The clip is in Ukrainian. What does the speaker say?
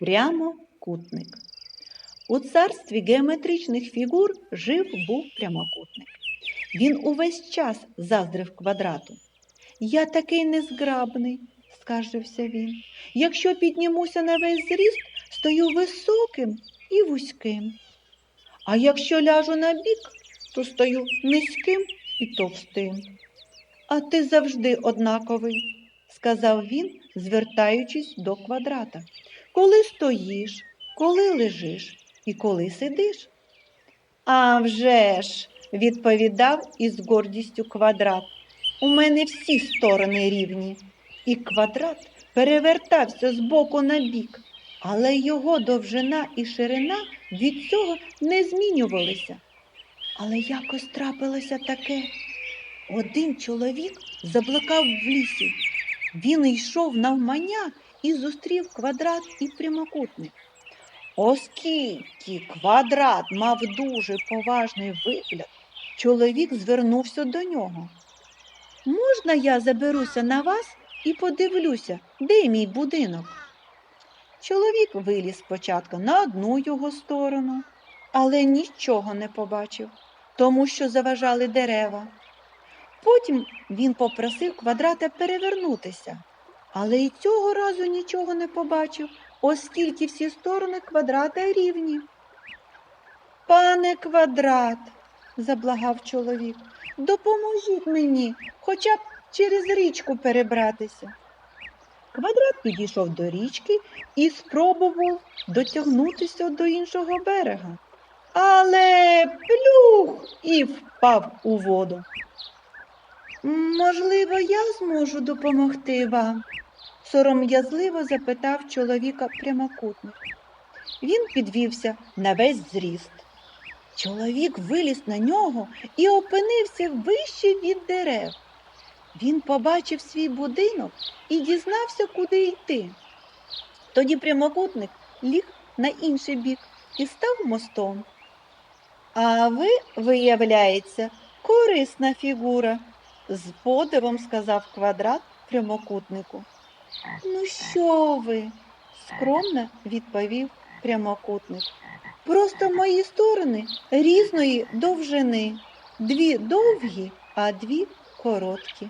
Прямокутник. У царстві геометричних фігур жив був прямокутник. Він увесь час заздрив квадрату. Я такий незграбний, скаржився він. Якщо піднімуся на весь зріст, стою високим і вузьким. А якщо ляжу на бік, то стою низьким і товстим. А ти завжди однаковий, сказав він, звертаючись до квадрата. Коли стоїш, коли лежиш і коли сидиш. «А вже ж!» – відповідав із гордістю квадрат. У мене всі сторони рівні. І квадрат перевертався з боку на бік, але його довжина і ширина від цього не змінювалися. Але якось трапилося таке. Один чоловік заблукав в лісі. Він йшов навмання і зустрів квадрат і прямокутник. Оскільки квадрат мав дуже поважний вигляд, чоловік звернувся до нього. Можна я заберуся на вас і подивлюся, де мій будинок? Чоловік виліз спочатку на одну його сторону, але нічого не побачив, тому що заважали дерева. Потім він попросив квадрата перевернутися, але й цього разу нічого не побачив, оскільки всі сторони квадрата рівні. Пане квадрат, заблагав чоловік, допоможіть мені хоча б через річку перебратися. Квадрат підійшов до річки і спробував дотягнутися до іншого берега. Але плюх і впав у воду. Можливо, я зможу допомогти вам? сором'язливо запитав чоловіка прямокутник. Він підвівся на весь зріст. Чоловік виліз на нього і опинився вище від дерев. Він побачив свій будинок і дізнався, куди йти. Тоді прямокутник ліг на інший бік і став мостом. А ви, виявляється, корисна фігура, з подивом сказав квадрат прямокутнику. Ну, що ви? скромно відповів прямокутник. Просто мої сторони різної довжини. Дві довгі, а дві короткі.